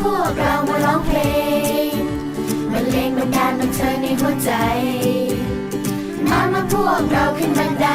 พวกเรามาร้องเพลงบรรเลงบรรดาลบันเทิงในหัวใจ มามาพวกเราขึ้นบันได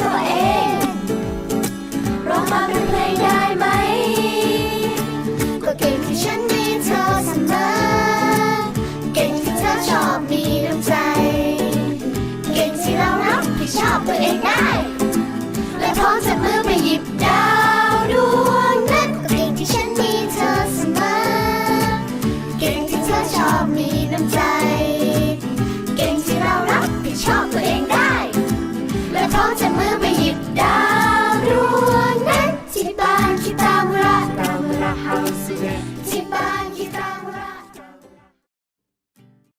ตัวเองร้องมาเป็นเพลงได้ไหม ก็เก่งที่ฉันมีเธอเสมอ เก่งที่เธอชอบมีน้ำใจ เก่งที่เรารับผิดชอบตัวเองได้ และพร้อมจะมือไปหยิบดาวดวงนั้นก็เก่งที่ฉันมีเธอเสมอ เก่งที่เธอชอบมีน้ำใจ